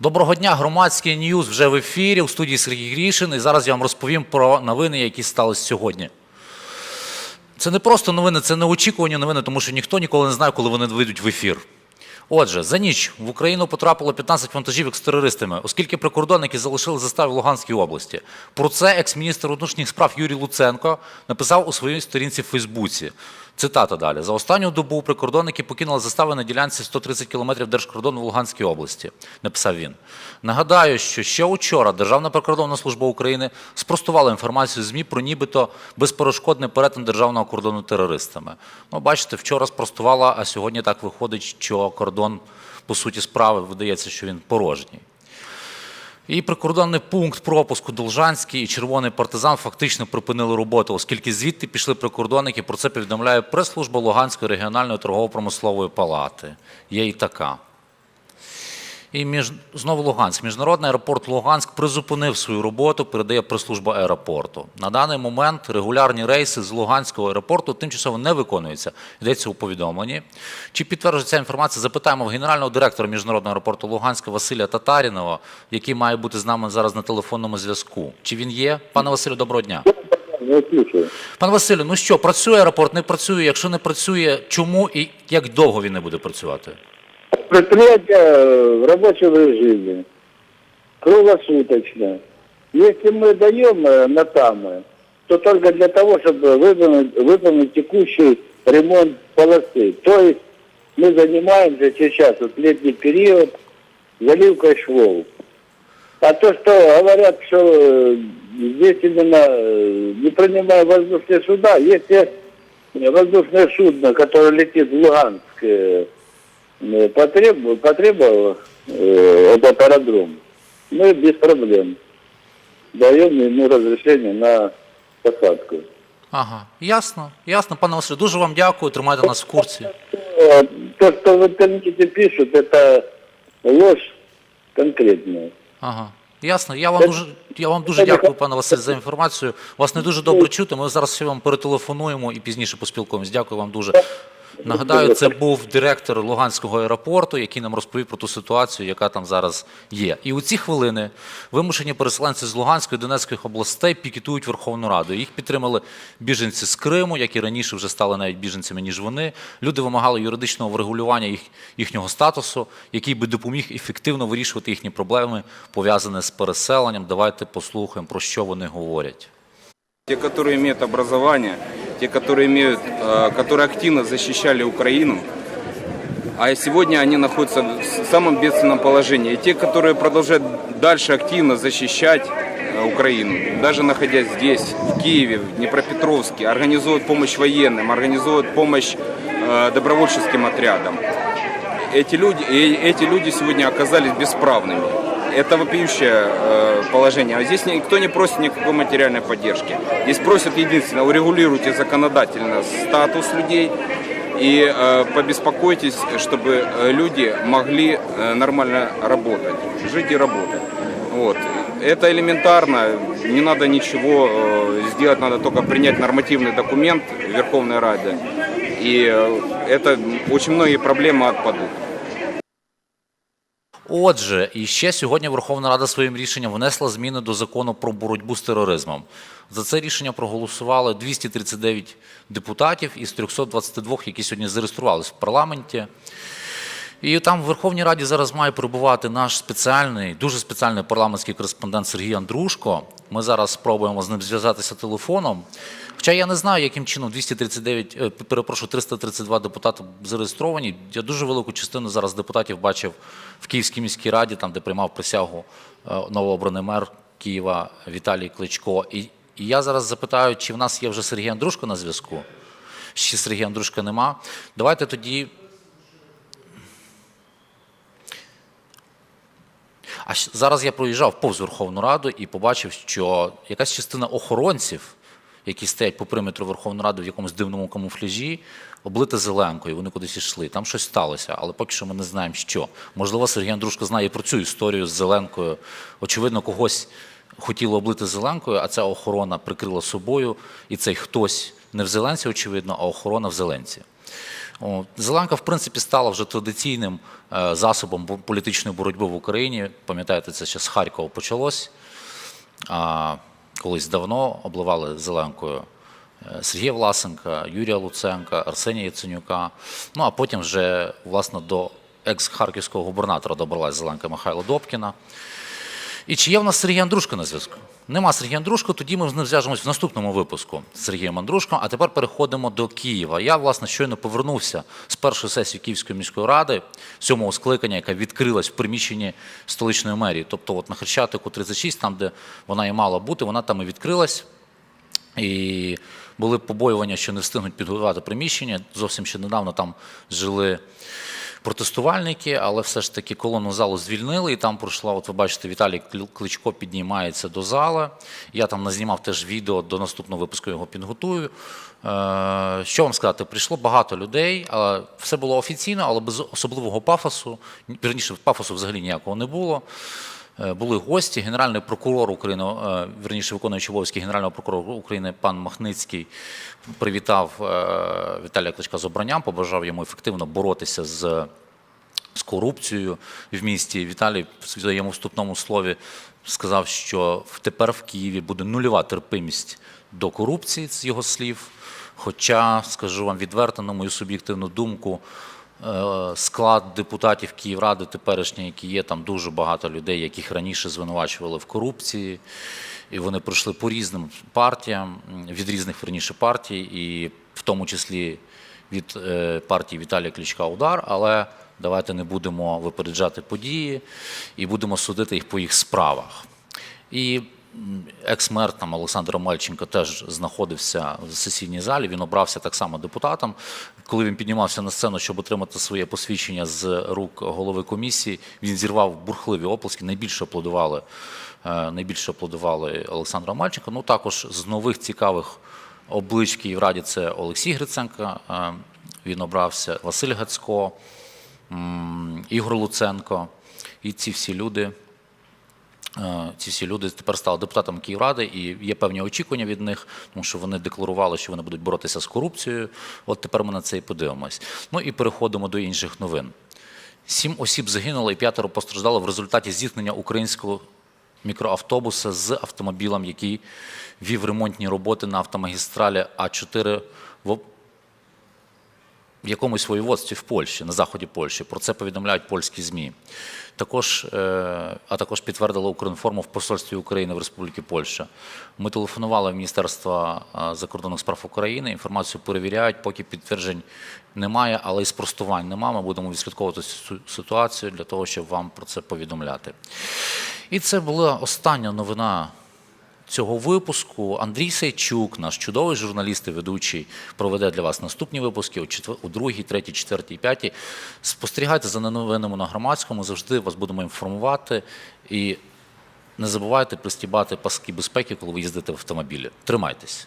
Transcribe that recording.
Доброго дня, громадський ньюз вже в ефірі у студії Сергій Грішин. І зараз я вам розповім про новини, які сталися сьогодні. Це не просто новини, це неочікувані новини, тому що ніхто ніколи не знає, коли вони вийдуть в ефір. Отже, за ніч в Україну потрапило 15 вантажівок з терористами, оскільки прикордонники залишили застави в Луганській області. Про це екс-міністр внутрішніх справ Юрій Луценко написав у своїй сторінці в Фейсбуці. Цитата далі: за останню добу прикордонники покинули застави на ділянці 130 кілометрів держкордону в Луганській області. Написав він. Нагадаю, що ще учора Державна прикордонна служба України спростувала інформацію ЗМІ про нібито безперешкодний перетин державного кордону терористами. Ну, бачите, вчора спростувала, а сьогодні так виходить, що кордон, по суті справи, видається, що він порожній. І прикордонний пункт пропуску Должанський і Червоний партизан фактично припинили роботу, оскільки звідти пішли прикордонники. Про це повідомляє прес-служба Луганської регіональної торгово-промислової палати. Є і така. І між знову Луганськ. Міжнародний аеропорт Луганськ призупинив свою роботу, передає прес-служба аеропорту. На даний момент регулярні рейси з Луганського аеропорту тимчасово не виконуються. Йдеться у повідомленні. Чи підтверджується ця інформація? Запитаємо в генерального директора міжнародного аеропорту Луганська Василя Татарінова, який має бути з нами зараз на телефонному зв'язку. Чи він є? Пане Василю, доброго дня. Пане Василю, ну що, працює аеропорт, не працює? Якщо не працює, чому і як довго він не буде працювати? Предприятие в рабочем режиме, круглосуточно. Если мы даем э, на ТАМы, то только для того, чтобы выполнить, выполнить текущий ремонт полосы. То есть мы занимаемся сейчас, вот летний период, заливкой швов. А то, что говорят, что э, здесь именно э, не принимая воздушные суда, если воздушное судно, которое летит в Луганск, э, э, потребовал, потребовал э, этот аэродром, мы без проблем даем ему разрешение на посадку. Ага, ясно, ясно, пане Василю, дуже вам дякую, тримайте нас в курсі. Э, То, что в интернете пишут, это ложь конкретная. Ага. Ясно. Я вам дуже, я вам дуже дякую, пане Василь, за інформацію. Вас не дуже добре чути. Ми зараз всі вам перетелефонуємо і пізніше поспілкуємось. Дякую вам дуже. Нагадаю, це був директор Луганського аеропорту, який нам розповів про ту ситуацію, яка там зараз є. І у ці хвилини вимушені переселенці з Луганської і Донецьких областей пікетують Верховну Раду. Їх підтримали біженці з Криму, які раніше вже стали навіть біженцями, ніж вони. Люди вимагали юридичного врегулювання їх, їхнього статусу, який би допоміг ефективно вирішувати їхні проблеми, пов'язані з переселенням. Давайте послухаємо, про що вони говорять. Те, которые имеют образование, те, которые, имеют, э, которые активно защищали Украину, а сегодня они находятся в самом бедственном положении. И те, которые продолжают дальше активно защищать э, Украину, даже находясь здесь, в Киеве, в Днепропетровске, организуют помощь военным, организуют помощь э, добровольческим отрядам. Эти люди, и эти люди сегодня оказались бесправными. Это вопиющее э, положение. А здесь никто не просит никакой материальной поддержки. Здесь просят единственное, урегулируйте законодательно статус людей и э, побеспокойтесь, чтобы э, люди могли э, нормально работать, жить и работать. Вот. Это элементарно, не надо ничего сделать, надо только принять нормативный документ Верховной Рады. И это очень многие проблемы отпадут. Отже, і ще сьогодні Верховна Рада своїм рішенням внесла зміни до закону про боротьбу з тероризмом. За це рішення проголосували 239 депутатів із 322, які сьогодні зареєструвалися в парламенті. І там в Верховній Раді зараз має перебувати наш спеціальний, дуже спеціальний парламентський кореспондент Сергій Андрушко. Ми зараз спробуємо з ним зв'язатися телефоном. Хоча я не знаю, яким чином 239, е, перепрошую, 332 депутати зареєстровані. Я дуже велику частину зараз депутатів бачив в Київській міській раді, там де приймав присягу е, новообраний мер Києва Віталій Кличко. І, і я зараз запитаю, чи в нас є вже Сергій Андрушко на зв'язку? Ще Сергія Андрушка нема. Давайте тоді А зараз я проїжджав повз Верховну Раду і побачив, що якась частина охоронців, які стоять по периметру Верховної Ради в якомусь дивному камуфляжі, облита зеленкою, вони кудись йшли. Там щось сталося, але поки що ми не знаємо, що. Можливо, Сергій Андрушко знає про цю історію з зеленкою. Очевидно, когось хотіло облити зеленкою, а ця охорона прикрила собою, і цей хтось не в зеленці, очевидно, а охорона в зеленці. Зеленка, в принципі, стала вже традиційним е, засобом політичної боротьби в Україні. Пам'ятаєте, це ще з Харкова почалось. Колись давно обливали Зеленкою е, Сергія Власенка, Юрія Луценка, Арсенія Яценюка. Ну а потім вже власне до екс-харківського губернатора добралась Зеленка Михайла Добкіна. І чи є в нас Сергій Андрушко на зв'язку? Нема Сергія Андрушко, тоді ми з ним зв'яжемось в наступному випуску з Сергієм Андрушком. А тепер переходимо до Києва. Я, власне, щойно повернувся з першої сесії Київської міської ради, сьомого скликання, яка відкрилась в приміщенні столичної мерії. Тобто, от на Хрещатику 36, там, де вона і мала бути, вона там і відкрилась. І були побоювання, що не встигнуть підготувати приміщення. Зовсім ще недавно там жили протестувальники, але все ж таки колону залу звільнили, і там пройшла, от ви бачите, Віталій Кличко піднімається до зали. Я там назнімав теж відео, до наступного випуску його підготую. Е, Що вам сказати? Прийшло багато людей, все було офіційно, але без особливого пафосу. Вірніше, пафосу взагалі ніякого не було. Е, Були гості, генеральний прокурор України, е, вірніше виконуючий обов'язки генерального прокурора України пан Махницький привітав е, Віталія Кличка з обранням, побажав йому ефективно боротися з, з корупцією в місті. Віталій в своєму вступному слові сказав, що тепер в Києві буде нульова терпимість до корупції, з його слів. Хоча, скажу вам відверто, на мою суб'єктивну думку, склад депутатів Київради теперішньої, які є, там дуже багато людей, яких раніше звинувачували в корупції. І вони пройшли по різним партіям, від різних верніше партій, і в тому числі від е, партії Віталія Кличка Удар. Але давайте не будемо випереджати події і будемо судити їх по їх справах. І екс-мер там Олександр Омельченко теж знаходився в сесійній залі. Він обрався так само депутатом. Коли він піднімався на сцену, щоб отримати своє посвідчення з рук голови комісії, він зірвав бурхливі оплески. Найбільше аплодували, е, найбільше аплодували Олександру Омельченко. Ну також з нових цікавих облич в Київраді це Олексій Гриценко. е, Він обрався, Василь Гацько, Ігор Луценко. І ці всі люди. Е, Ці всі люди тепер стали депутатами Київради, і є певні очікування від них, тому що вони декларували, що вони будуть боротися з корупцією. От тепер ми на це і подивимось. Ну і переходимо до інших новин. Сім осіб загинуло і п'ятеро постраждало в результаті зіткнення українського мікроавтобуса з автомобілем, який вів ремонтні роботи на автомагістралі А4 в в якомусь воєводстві в Польщі, на заході Польщі. Про це повідомляють польські ЗМІ. Також, е, а також підтвердила Укрінформу в посольстві України в Республіці Польща. Ми телефонували в Міністерство е, закордонних справ України. Інформацію перевіряють, поки підтверджень немає, але і спростувань немає. Ми будемо відслідковувати цю ситуацію для того, щоб вам про це повідомляти. І це була остання новина цього випуску Андрій Сайчук, наш чудовий журналіст і ведучий, проведе для вас наступні випуски у, другій, третій, четвертій, п'ятій. Спостерігайте за новинами на громадському. Завжди вас будемо інформувати. І не забувайте пристібати паски безпеки, коли ви їздите в автомобілі. Тримайтесь.